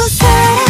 또 사랑